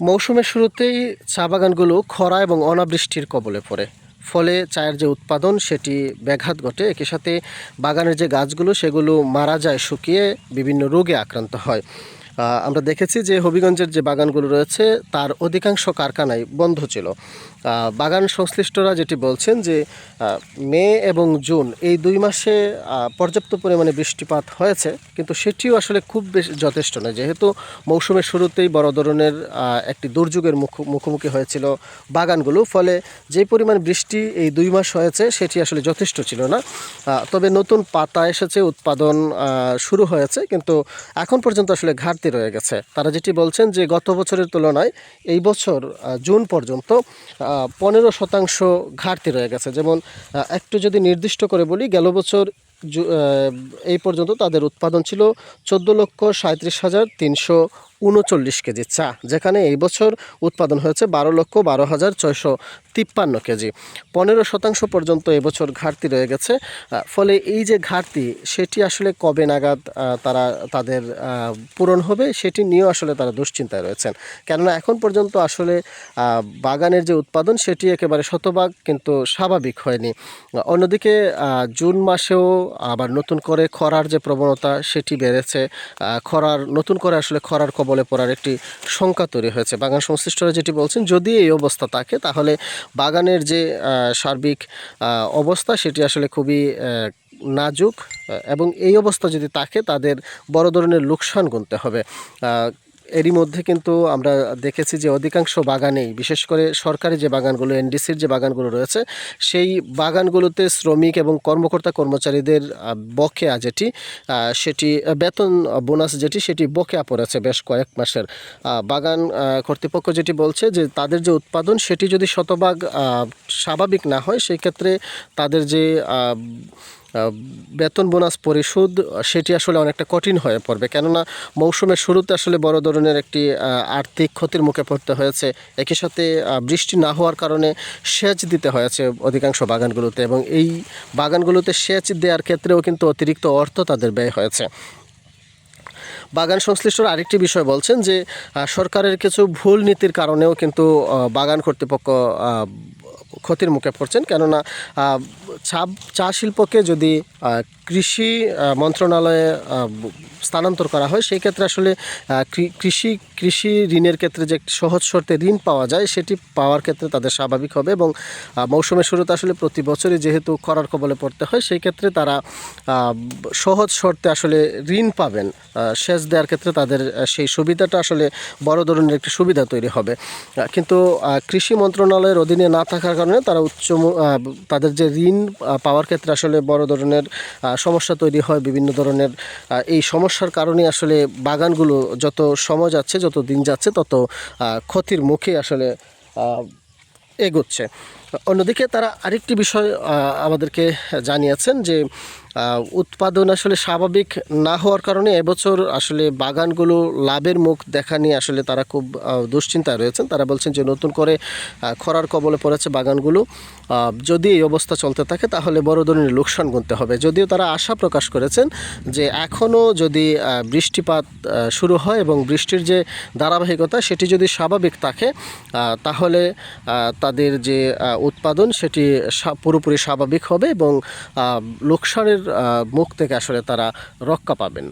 মৌসুমের শুরুতেই চা বাগানগুলো খরা এবং অনাবৃষ্টির কবলে পড়ে। ফলে চায়ের যে উৎপাদন, সেটি ব্যাঘাত ঘটে। একই সাথে বাগানের যে গাছগুলো, সেগুলো মারা যায়, শুকিয়ে বিভিন্ন রোগে আক্রান্ত হয়। আমরা দেখেছি যে হবিগঞ্জের যে বাগানগুলো রয়েছে, তার অধিকাংশ কারখানাই বন্ধ ছিল। বাগান সংশ্লিষ্টরা যেটি বলছেন যে মে এবং জুন এই দুই মাসে পর্যাপ্ত পরিমাণে বৃষ্টিপাত হয়েছে, কিন্তু সেটিও আসলে খুব বেশি যথেষ্ট নয়। যেহেতু মৌসুমের শুরুতেই বড় ধরনের একটি দুর্যোগের মুখ, মুখোমুখি হয়েছিল বাগানগুলো, ফলে যে পরিমাণ বৃষ্টি এই দুই মাস হয়েছে, সেটি আসলে যথেষ্ট ছিল না। তবে নতুন পাতা এসেছে, উৎপাদন শুরু হয়েছে, কিন্তু এখন পর্যন্ত আসলে ঘাটতি রয়ে গেছে। তারা যেটি বলছেন যে, গত বছরের তুলনায় এই বছর জুন পর্যন্ত পনেরো শতাংশ ঘাটতি রয়ে গেছে। যেমন একটু যদি নির্দিষ্ট করে বলি, গেল বছর এই পর্যন্ত তাদের উৎপাদন ছিল চোদ্দ লক্ষ সাঁত্রিশ হাজার তিনশো উনচল্লিশ কেজি চা, যেখানে এই বছর উৎপাদন হয়েছে বারো লক্ষ বারো হাজার ছয়শো তিপ্পান্ন কেজি। পনেরো শতাংশ পর্যন্ত এবছর ঘাটতি রয়ে গেছে। ফলে এই যে ঘাটতি, সেটি আসলে কবে নাগাদ তারা, তাদের পূরণ হবে, সেটি নিয়েও আসলে তারা দুশ্চিন্তায় রয়েছেন। কেননা এখন পর্যন্ত আসলে বাগানের যে উৎপাদন, সেটি একেবারে শতভাগ কিন্তু স্বাভাবিক হয়নি। অন্যদিকে জুন মাসেও আবার নতুন করে খরার যে প্রবণতা, সেটি বেড়েছে। খরার, নতুন করে আসলে খরার কবলে পড়ার একটি শঙ্কা তৈরি হয়েছে। বাগান সংশ্লিষ্টরা যেটি বলছেন, যদি এই অবস্থা থাকে, তাহলে বাগানের যে সার্বিক অবস্থা, সেটি আসলে খুবই নাজুক এবং এই অবস্থা যদি থাকে, তাদের বড় ধরনের লোকসান গুনতে হবে। এরই মধ্যে কিন্তু আমরা দেখেছি যে অধিকাংশ বাগানেই, বিশেষ করে সরকারি যে বাগানগুলো, এনডিসির যে বাগানগুলো রয়েছে, সেই বাগানগুলোতে শ্রমিক এবং কর্মকর্তা কর্মচারীদের বকেয়া যেটি সেটি বেতন বোনাস যেটি, সেটি বকেয়া পড়েছে বেশ কয়েক মাসের। বাগান কর্তৃপক্ষ যেটি বলছে যে তাদের যে উৎপাদন, সেটি যদি শতভাগ স্বাভাবিক না হয়, সেই ক্ষেত্রে তাদের যে বেতন বোনাস পরিশোধ, সেটি আসলে অনেকটা কঠিন হয়ে পড়বে। কেননা মৌসুমের শুরুতে আসলে বড় ধরনের একটি আর্থিক ক্ষতির মুখে পড়তে হয়েছে। একই সাথে বৃষ্টি না হওয়ার কারণে সেচ দিতে হয়েছে অধিকাংশ বাগানগুলোতে এবং এই বাগানগুলোতে সেচ দেওয়ার ক্ষেত্রেও কিন্তু অতিরিক্ত অর্থ তাদের ব্যয় হয়েছে। বাগান সংশ্লিষ্টরা আরেকটি বিষয় বলছেন যে সরকারের কিছু ভুল নীতির কারণেও কিন্তু বাগান কর্তৃপক্ষ ক্ষতির মুখে পড়ছেন। কেননা চা চা শিল্পকে যদি কৃষি মন্ত্রণালয়ে স্থানান্তর করা হয়, সেই ক্ষেত্রে আসলে কৃষি কৃষি ঋণের ক্ষেত্রে যে সহজ শর্তে ঋণ পাওয়া যায়, সেটি পাওয়ার ক্ষেত্রে তাদের স্বাভাবিক হবে এবং মৌসুমের শুরুতে আসলে প্রতি বছরই যেহেতু খরার কবলে পড়তে হয়, সেই ক্ষেত্রে তারা সহজ শর্তে আসলে ঋণ পাবেন। সেচ দেওয়ার ক্ষেত্রে তাদের সেই সুবিধাটা আসলে বড় ধরনের একটি সুবিধা তৈরি হবে। কিন্তু কৃষি মন্ত্রণালয়ের অধীনে না থাকার কারণে তারা উচ্চ তাদের যে ঋণ পাওয়ার ক্ষেত্রে আসলে বড় ধরনের সমস্যা তৈরি হয় বিভিন্ন ধরনের এই সমস্যার কারণে আসলে বাগানগুলো যত সময় যাচ্ছে, যত দিন যাচ্ছে, তত ক্ষতির মুখে আসলে এগোচ্ছে। অন্যদিকে তারা আরেকটি বিষয় আমাদেরকে জানিয়েছেন যে উৎপাদন আসলে স্বাভাবিক না হওয়ার কারণে এবছর আসলে বাগানগুলো লাভের মুখ দেখা নিয়ে আসলে তারা খুব দুশ্চিন্তায় রয়েছেন। তারা বলছেন যে, নতুন করে খরার কবলে পড়েছে বাগানগুলো। যদি এই অবস্থা চলতে থাকে, তাহলে বড় ধরনের লোকসান গুনতে হবে। যদিও তারা আশা প্রকাশ করেছেন যে এখনও যদি বৃষ্টিপাত শুরু হয় এবং বৃষ্টির যে ধারাবাহিকতা, সেটি যদি স্বাভাবিক থাকে তাহলে তাদের যে উৎপাদন সেটি পুরোপুরি স্বাভাবিক হবে এবং লোকসানের মুখ থেকে আসলে তারা রক্ষা পাবেন।